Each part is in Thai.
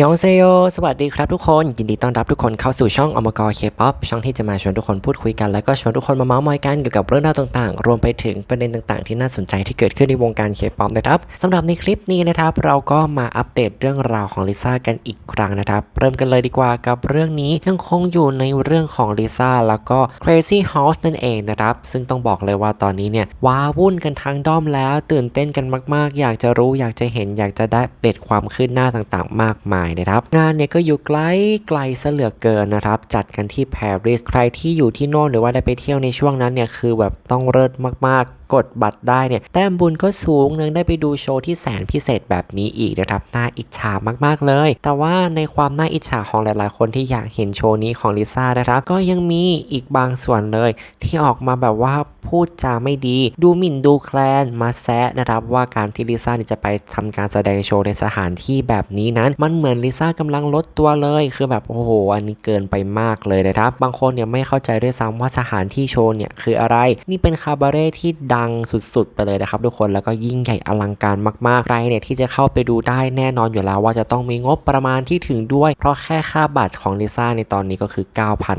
ยองเซโย สวัสดีครับทุกคน ยินดีต้อนรับทุกคนเข้าสู่ช่องอมกรเคป๊อปช่องที่จะมาชวนทุกคนพูดคุยกัน แล้วก็ชวนทุกคนมาเมาส์มอยกันเกี่ยวกับเรื่องราวต่างๆ รวมไปถึงประเด็นต่างๆ ที่น่าสนใจที่เกิดขึ้นในวงการเคป๊อปนะครับสำหรับในคลิปนี้นะครับ เราก็มาอัปเดตเรื่องราวของลิซ่ากันอีกครั้งนะครับ เริ่มกันเลยดีกว่ากับเรื่องนี้ยังคงอยู่ในเรื่องของลิซ่าแล้วก็ Crazy House นั่นเองนะครับ ซึ่งต้องบอกเลยว่าตอนนี้เนี่ยว้าวุ่นกันทั้งด้อมแล้ว ตื่นเต้นกันมาก ๆ อยากจะรู้อยากจะเห็นอยากจะได้อัปเดความคืบหน้าต่างๆ มากมายนะครับ งานเนี่ยก็อยู่ไกลไกลเหลือเกินนะครับ จัดกันที่ปารีสใครที่อยู่ที่โน่นหรือว่าได้ไปเที่ยวในช่วงนั้นเนี่ยคือแบบต้องเลิศมากๆ กดบัตรได้เนี่ย แต้มบุญก็สูงนึงได้ไปดูโชว์ที่แสนพิเศษแบบนี้อีกนะครับ น่าอิจฉามากๆเลย แต่ว่าในความน่าอิจฉาของหลายๆ คนที่อยากเห็นโชว์นี้ของลิซ่านะครับ ก็ยังมีอีกบางส่วนเลย ที่ออกมาแบบว่าพูดจาไม่ดี ดูหมิ่นดูแคลนมาแซะนะครับ ว่าการที่ลิซ่าจะไปทำการแสดงโชว์ในสถานที่แบบนี้นั้นมันเหมือนลิซ่ากำลังลดตัวเลยคือแบบโอ้โหอันนี้เกินไปมากเลยนะครับบางคนเนี่ยไม่เข้าใจด้วยซ้ำว่าสถานที่โชว์เนี่ยคืออะไรนี่เป็นคาบาเร่ที่ดังสุดๆไปเลยนะครับทุกคนแล้วก็ยิ่งใหญ่อลังการมากๆใครเนี่ยที่จะเข้าไปดูได้แน่นอนอยู่แล้วว่าจะต้องมีงบประมาณที่ถึงด้วย เพราะแค่ค่าบัตรของลิซ่าในตอนนี้ก็คือ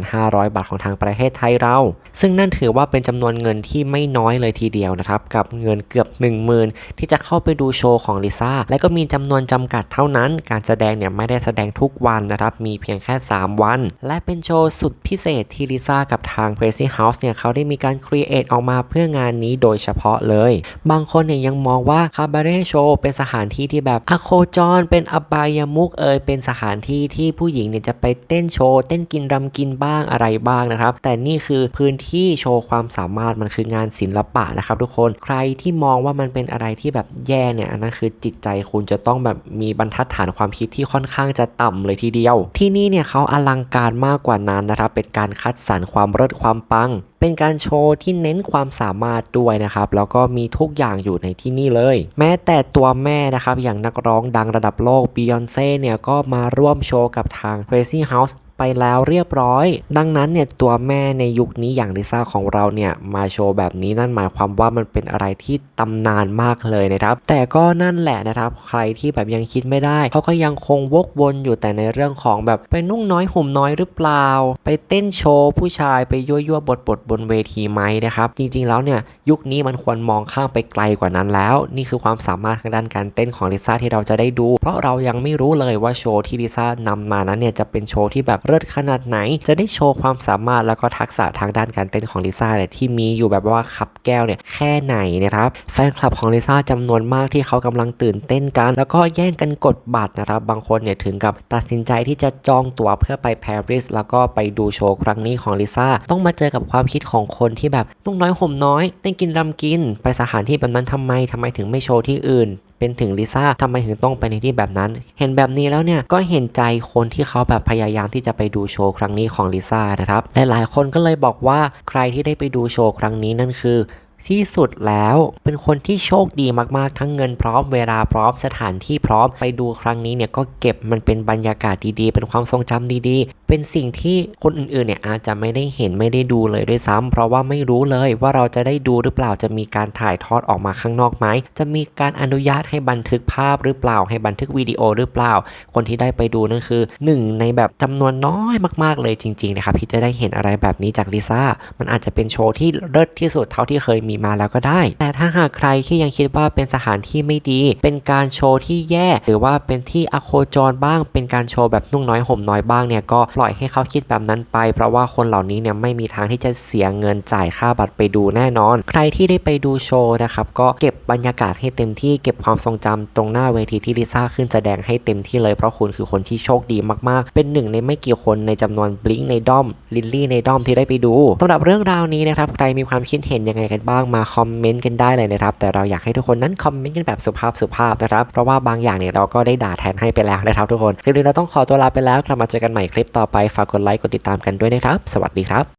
9,500 บาทของทางประเทศไทยเรา ซึ่งนั่นถือว่าเป็นจำนวนเงินที่ไม่น้อยเลยทีเดียวนะครับกับเงินเกือบ 10,000 ที่จะเข้าไปดูโชว์ของลิซ่าและก็มีจำนวนจำกัดเท่านั้นการแสดงเนี่ยไม่ได้แสดงทุกวันนะครับ มีเพียงแค่ 3 วัน และเป็นโชว์สุดพิเศษที่ลิซ่ากับทาง Crazy House เนี่ยเขาได้มีการครีเอทออกมาเพื่องานนี้โดยเฉพาะเลย บางคนเนี่ยยังมองว่าคาบาเร่โชว์เป็นสถานที่ที่แบบอโคจร เป็นอบายมุกเอยเป็นสถานที่ที่ผู้หญิงเนี่ยจะไปเต้นโชว์เต้นกินรำกินบ้างอะไรบ้างนะครับ แต่นี่คือพื้นที่โชว์ความสามารถมันคืองานศิลปะนะครับทุกคนใครที่มองว่ามันเป็นอะไรที่แบบแย่เนี่ยอันนั้นคือจิตใจคุณจะต้องแบบมีบรรทัดฐานความคิดที่ค่อนข้างจะต่ำเลยทีเดียว ที่นี่เนี่ยเขาอลังการมากกว่านั้นนะครับ เป็นการคัดสรรความเลิศความปัง เป็นการโชว์ที่เน้นความสามารถด้วยนะครับ แล้วก็มีทุกอย่างอยู่ในที่นี่เลย แม้แต่ตัวแม่นะครับ อย่างนักร้องดังระดับโลกบิยอนเซ่เนี่ยก็มาร่วมโชว์กับทาง Crazy House ไปแล้วเรียบร้อย ดังนั้นเนี่ยตัวแม่ในยุคนี้อย่างลิซ่าของเราเนี่ยมาโชว์แบบนี้นั่นหมายความว่ามันเป็นอะไรที่ตำนานมากเลยนะครับ แต่ก็นั่นแหละนะครับ ใครที่แบบยังคิดไม่ได้เขาก็ยังคงวกวนอยู่แต่ในเรื่องของแบบไปนุ่งน้อยห่มน้อยหรือเปล่า ไปเต้นโชว์ผู้ชายไปยั่วยั่วบทบทบนเวทีไหมนะครับ จริงๆแล้วเนี่ยยุคนี้มันควรมองข้ามไปไกลกว่านั้นแล้ว นี่คือความสามารถทางด้านการเต้นของลิซ่าที่เราจะได้ดู เพราะเรายังไม่รู้เลยว่าโชว์ที่ลิซ่านำมานั้นเนี่ยจะเป็นโชว์ที่แบบเลิศขนาดไหน จะได้โชว์ความสามารถแล้วก็ทักษะทางด้านการเต้นของลิซ่าเนี่ยที่มีอยู่แบบว่าขับแก้วเนี่ยแค่ไหนนะครับแฟนคลับของลิซ่าจำนวนมากที่เขากำลังตื่นเต้นกัน แล้วก็แย่งกันกดบัตรนะครับ บางคนเนี่ยถึงกับตัดสินใจที่จะจองตั๋วเพื่อไปปารีสแล้วก็ไปดูโชว์ครั้งนี้ของลิซ่าต้องมาเจอกับความคิดของคนที่แบบนุ่งน้อยห่มน้อยเต้นกินรำกิน ไปสถานที่แบบนั้นทำไมทำไมถึงไม่โชว์ที่อื่น เป็นถึงลิซ่าทำไมถึงต้องไปในที่แบบนั้น เห็นแบบนี้แล้วเนี่ยก็เห็นใจคนที่เขาแบบพยายามที่จะไปดูโชว์ครั้งนี้ของลิซ่านะครับหลายๆคนก็เลยบอกว่าใครที่ได้ไปดูโชว์ครั้งนี้นั่นคือ ที่สุดแล้วเป็นคนที่โชคดีมากๆ ทั้งเงินพร้อมเวลาพร้อมสถานที่พร้อมไปดูครั้งนี้เนี่ยก็เก็บมันเป็นบรรยากาศดีๆ เป็นความทรงจำดีๆ เป็นสิ่งที่คนอื่นๆเนี่ยอาจจะไม่ได้เห็นไม่ได้ดูเลยด้วยซ้ำเพราะว่าไม่รู้เลยว่าเราจะได้ดูหรือเปล่าจะมีการถ่ายทอดออกมาข้างนอกไหมจะมีการอนุญาตให้บันทึกภาพหรือเปล่า ให้บันทึกวิดีโอหรือเปล่า คนที่ได้ไปดูนั่นคือหนึ่งในแบบจำนวนน้อยมากๆเลยจริงๆนะครับที่จะได้เห็นอะไรแบบนี้จากลิซ่ามันอาจจะเป็นโชว์ที่เลิศที่สุดเท่าที่เคยมีมาแล้วก็ได้ แต่ถ้าหากใครที่ยังคิดว่าเป็นสถานที่ไม่ดี เป็นการโชว์ที่แย่ หรือว่าเป็นที่อโคจรบ้าง เป็นการโชว์แบบนุ่งน้อยห่มน้อยบ้างเนี่ยก็ปล่อยให้เขาคิดแบบนั้นไป เพราะว่าคนเหล่านี้เนี่ยไม่มีทางที่จะเสียเงินจ่ายค่าบัตรไปดูแน่นอน ใครที่ได้ไปดูโชว์นะครับก็เก็บบรรยากาศให้เต็มที่เก็บความทรงจำตรงหน้าเวทีที่ลิซ่าขึ้นแสดงให้เต็มที่เลยเพราะคุณคือคนที่โชคดีมากๆ เป็นหนึ่งในไม่กี่คนในจำนวนบลิงในด้อมลิลลี่ในด้อมที่ได้ไปดูสำหรับเรื่องราวนี้นะครับใครมีความคิดเห็นยังไงกันบ้างางมาคอมเมนต์กันได้เลยนะครับ แต่เราอยากให้ทุกคนนั้นคอมเมนต์กันแบบสุภาพสุภาพนะครับ เพราะว่าบางอย่างเนี่ยเราก็ได้ด่าแทนให้ไปแล้วนะครับทุกคนคลิปนี้เราต้องขอตัวลาไปแล้วกลับมาเจอกันใหม่คลิปต่อไปฝากกดไลค์กดติดตามกันด้วยนะครับ สวัสดีครับ